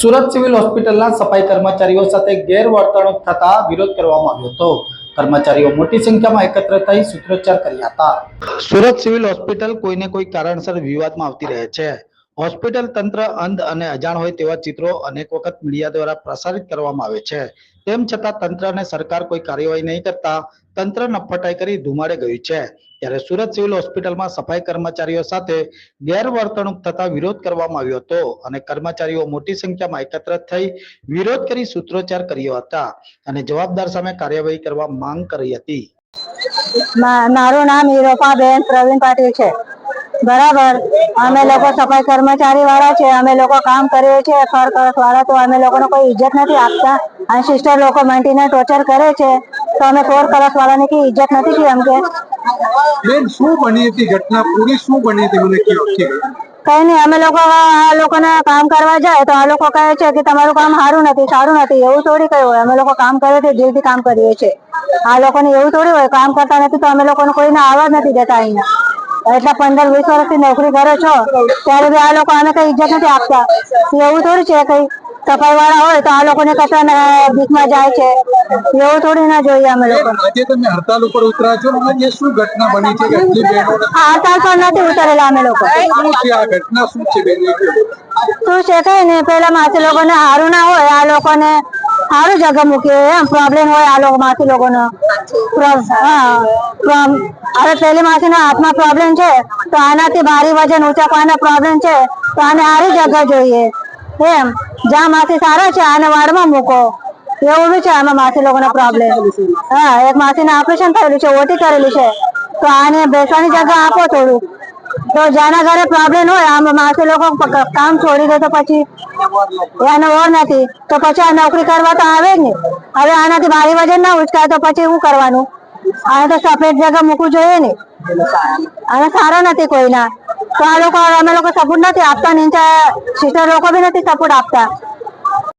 Surat civil હોસ્પિટલના સફાઈ કર્મચારીઓ સાથે ગેરવર્તણૂક થતા વિરોધ કરવામાં આવ્યો હતો. કર્મચારીઓ મોટી સંખ્યામાં એકત્ર થઈ સૂત્રોચ્ચાર કર્યા હતા. સુરત સિવિલ હોસ્પિટલ કોઈને કોઈ કારણસર વિવાદમાં આવતી રહે છે. હોસ્પિટલ તંત્ર અંધ અને અજાણ હોય તેવા ચિત્રો અનેક વખત મીડિયા દ્વારા પ્રસારિત કરવામાં આવે છે. તેમ છતાં તંત્ર અને સરકાર કોઈ કાર્યવાહી નહીં કરતા તંત્ર નફટાઈ કરી ધુમાડે ગયું છે. ત્યારે સુરત સિવિલ હોસ્પિટલમાં સફાઈ કર્મચારીઓ સાથે ગેરવર્તણૂક થતા વિરોધ કરવામાં આવ્યો હતો અને કર્મચારીઓ મોટી સંખ્યામાં એકત્ર થઈ વિરોધ કરી સૂત્રોચ્ચાર કર્યો હતા અને જવાબદાર સામે કાર્યવાહી કરવા માંગ કરી હતી. મારું નામ ઈરોપાબેન પ્રવીણ પાટીલ છે. બરાબર. અમે લોકો સફાઈ કર્મચારી વાળા છે અમે લોકો કામ કરીએ છીએ ફર કરસ વાળા તો અમે લોકોને કોઈ ઇજ્જત નથી આપતા. અને સિસ્ટર લોકો મલ્ટીને ટોર્ચર કરે છે તો અમે ફોર કરસ વાળાને કઈ ઇજ્જત નથી કી? અમને બેન શું બની હતી ઘટના? પૂરી શું બની હતી મને કયો ઠીક કઈ નહીં અમે લોકો આ લોકોને કામ કરવા જાય તો આ લોકો કહે છે કે તમારું કામ સારું નથી સારું નથી એવું થોડી કઈ હોય. અમે લોકો કામ કરીએ છીએ દિલથી કામ કરીએ છીએ. આ લોકોને એવું થોડી હોય કામ કરતા નથી તો અમે લોકોને કોઈને આવવા જ નથી દેતા અહીંયા. એટલા પંદર વીસ વર્ષથી નોકરી કરો છો ત્યારે બી આ લોકો આને કઈ ઇજ્જત નથી આપતા. એવું થોડું છે કઈ? સફાઈ વાળા હોય તો આ લોકોને કચરા બીકમાં જાય છે. એવું થોડી ના જોઈએ અમે લોકો. આજે તમે હડતાલ ઉપર ઉતરા છો આજે શું ઘટના બની છે? હડતાલ પર નથી ઉતરેલા અમે લોકો. શું છે આ ઘટના? શું છે બેન? શું છે કઈ ને પેલા માસી લોકોને હારું ના હોય આ લોકોને સારું જગ્યા મૂકીએ એમ પ્રોબ્લેમ હોય આ લોકો માસી લોકોનો હવે પેલી માસીના હાથમાં પ્રોબ્લેમ છે તો આનાથી ભારી વજન ઊંચકવાનો પ્રોબ્લેમ છે તો આને સારી જગ્યા જોઈએ. એમ જ્યાં માસી સારા છે આને વાડમાં મૂકો. એવું બી છે આમાં માસી લોકોનો પ્રોબ્લેમ હા એક માસીને ઓપરેશન થયેલું છે ઓટી કરેલું છે. તો આને બેસવાની જગ્યા આપો થોડું તો જેના ઘરે પ્રોબ્લેમ હોય, આમ માસી લોકો કામ છોડી દે તો પછી એને ઓર નથી. તો પછી આ નોકરી કરવા તો આવે જ ને. હવે આનાથી મારી વજન ના ઉચકાય તો પછી શું કરવાનું? આને તો સફેદ જગ્યા મૂકવું જોઈએ ને. આને સારો નથી કોઈના. તો આ લોકો, અમે લોકો સપોર્ટ નથી આપતા નીચે સિસ્ટર લોકો બી નથી સપોર્ટ આપતા.